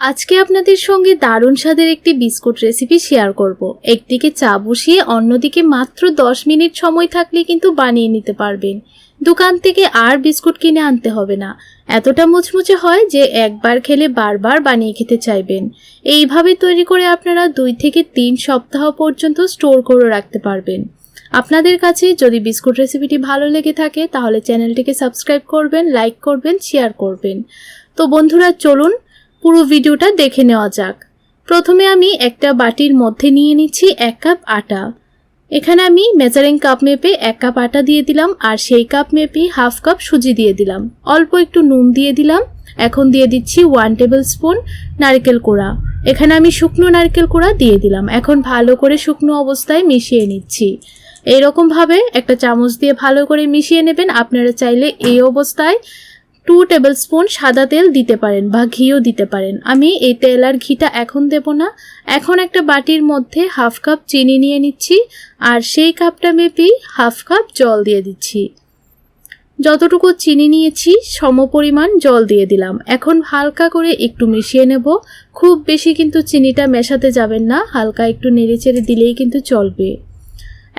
আজকে আপনাদের সঙ্গে দারুণ স্বাদের একটি বিস্কুট রেসিপি শেয়ার করব। একদিকে চা বসিয়ে অন্যদিকে মাত্র 10 মিনিট সময় থাকলে কিন্তু বানিয়ে নিতে পারবেন। দোকান থেকে আর বিস্কুট কিনে আনতে হবে না। এতটা মুচমুচে হয় যে একবার খেলে বারবার বানিয়ে খেতে চাইবেন। এইভাবে তৈরি করে আপনারা দুই থেকে তিন সপ্তাহ পর্যন্ত স্টোর করে রাখতে পারবেন। আপনাদের কাছে যদি বিস্কুট রেসিপিটি ভালো লেগে থাকে, তাহলে চ্যানেলটিকে সাবস্ক্রাইব করবেন লাইক করবেন শেয়ার করবেন। তো বন্ধুরা, চলুন পুরো ভিডিওটা দেখে নেওয়া যাক। প্রথমে আমি একটা বাটির মধ্যে নিয়ে নিচ্ছি এক কাপ আটা। এখানে আমি মেজারিং কাপ মেপে এক কাপ আটা দিয়ে দিলাম আর সেই কাপ মেপে হাফ কাপ সুজি দিয়ে দিলাম। অল্প একটু নুন দিয়ে দিলাম। এখন দিয়ে দিচ্ছি ওয়ান টেবিল স্পুন নারকেল কোড়া। এখানে আমি শুকনো নারকেল কোড়া দিয়ে দিলাম। এখন ভালো করে শুকনো অবস্থায় মিশিয়ে নিচ্ছি। এইরকমভাবে একটা চামচ দিয়ে ভালো করে মিশিয়ে নেবেন। আপনারা চাইলে এই অবস্থায় টু টেবিল স্পুন সাদা তেল দিতে পারেন বা ঘিও দিতে পারেন। আমি এই তেল আর ঘিটা এখন দেব না। এখন একটা বাটির মধ্যে হাফ কাপ চিনি নিয়ে নিচ্ছি আর সেই কাপটা মেপেই হাফ কাপ জল দিয়ে দিচ্ছি। যতটুকু চিনি নিয়েছি সমপরিমাণ জল দিয়ে দিলাম। এখন হালকা করে একটু মিশিয়ে নেব। খুব বেশি কিন্তু চিনিটা মেশাতে যাবেন না, হালকা একটু নেড়েচেড়ে দিলেই কিন্তু চলবে।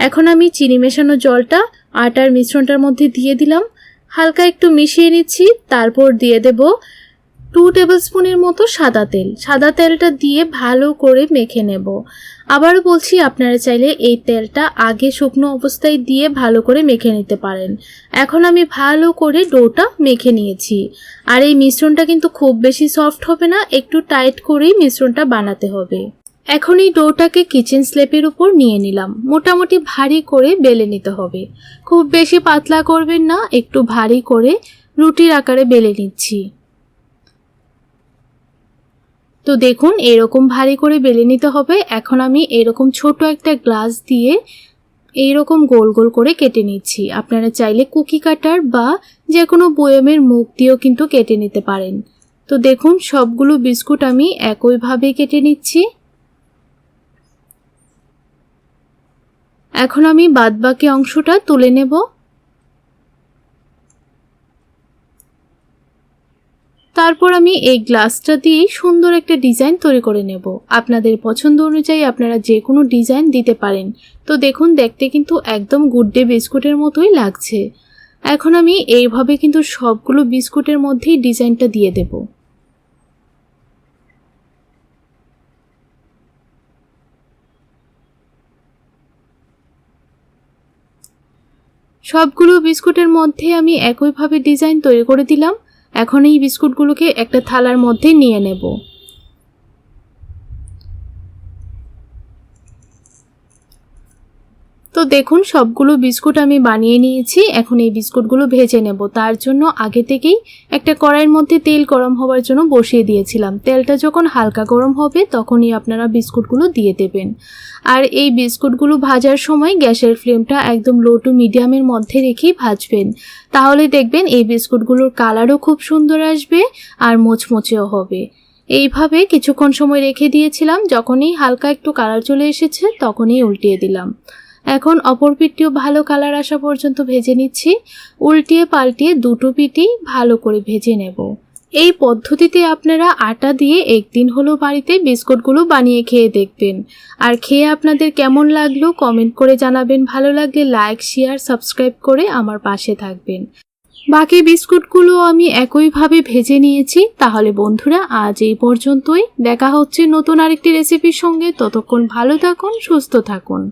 এখন আমি চিনি মেশানো জলটা আটার মিশ্রণটার মধ্যে দিয়ে দিলাম। হালকা একটু মিশিয়ে নিচ্ছি, তারপর দিয়ে দেব টু টেবিল স্পুনের মতো সাদা তেল। সাদা তেলটা দিয়ে ভালো করে মেখে নেব। আবারও বলছি, আপনারা চাইলে এই তেলটা আগে শুকনো অবস্থায় দিয়ে ভালো করে মেখে নিতে পারেন। এখন আমি ভালো করে ডোটা মেখে নিয়েছি। আর এই মিশ্রণটা কিন্তু খুব বেশি সফট হবে না, একটু টাইট করেই মিশ্রণটা বানাতে হবে। এখন এই ডোটাকে কিচেন স্লেপের উপর নিয়ে নিলাম। মোটামুটি ভারী করে বেলে নিতে হবে। খুব বেশি পাতলা করবেন না, একটু ভারী করে রুটির আকারে বেলে নিচ্ছি। তো দেখুন, এরকম ভারী করে বেলে নিতে হবে। এখন আমি এরকম ছোট একটা গ্লাস দিয়ে এইরকম গোল গোল করে কেটে নিচ্ছি। আপনারা চাইলে কুকি কাটার বা যে কোনো বয়মের মুখ দিয়েও কিন্তু কেটে নিতে পারেন। তো দেখুন, সবগুলো বিস্কুট আমি একইভাবে কেটে নিচ্ছি। এখন আমি বাদবাকি অংশটা তুলে নেব। তারপর আমি এই গ্লাসটা দিয়ে সুন্দর একটা ডিজাইন তৈরি করে নেব। আপনাদের পছন্দ অনুযায়ী আপনারা যে কোনো ডিজাইন দিতে পারেন। তো দেখুন, দেখতে কিন্তু একদম গুড্ডে বিস্কুটের মতোই লাগছে। এখন আমি এইভাবে কিন্তু সবগুলো বিস্কুটের মধ্যেই ডিজাইনটা দিয়ে দেবো। সবগুলো বিস্কুটের মধ্যে আমি একইভাবে ডিজাইন তৈরি করে দিলাম। এখন এই বিস্কুটগুলোকে একটা থালার মধ্যে নিয়ে নেব। তো দেখুন, সবগুলো বিস্কুট আমি বানিয়ে নিয়েছি। এখন এই বিস্কুটগুলো ভেজে নেব। তার জন্য আগে থেকেই একটা কড়াইয়ের মধ্যে তেল গরম হওয়ার জন্য বসিয়ে দিয়েছিলাম। তেলটা যখন হালকা গরম হবে, তখনই আপনারা বিস্কুটগুলো দিয়ে দেবেন। আর এই বিস্কুটগুলো ভাজার সময় গ্যাসের ফ্লেমটা একদম লো টু মিডিয়ামের মধ্যে রেখেই ভাজবেন। তাহলে দেখবেন এই বিস্কুটগুলোর কালারও খুব সুন্দর আসবে আর মোচমোচেও হবে। এইভাবে কিছুক্ষণ সময় রেখে দিয়েছিলাম। যখনই হালকা একটু কালার চলে এসেছে, তখনই উল্টিয়ে দিলাম। এখন অপর পিঠটিও ভালো কালার আসা পর্যন্ত ভেজে নিচ্ছি। উল্টিয়ে পাল্টিয়ে দুটো পিঠই ভালো করে ভেজে নেব। এই পদ্ধতিতে আপনারা আটা দিয়ে একদিন হলো বাড়িতে বিস্কুটগুলো বানিয়ে খেয়ে দেখবেন। আর খেয়ে আপনাদের কেমন লাগল কমেন্ট করে জানাবেন। ভালো লাগলে লাইক, শেয়ার, সাবস্ক্রাইব করে আমার পাশে থাকবেন। বাকি বিস্কুটগুলো আমি একইভাবে ভেজে নিয়েছি। তাহলে বন্ধুরা, আজ এই পর্যন্তই। দেখা হচ্ছে নতুন আরেকটি রেসিপির সঙ্গে। ততক্ষণ ভালো থাকুন, সুস্থ থাকুন।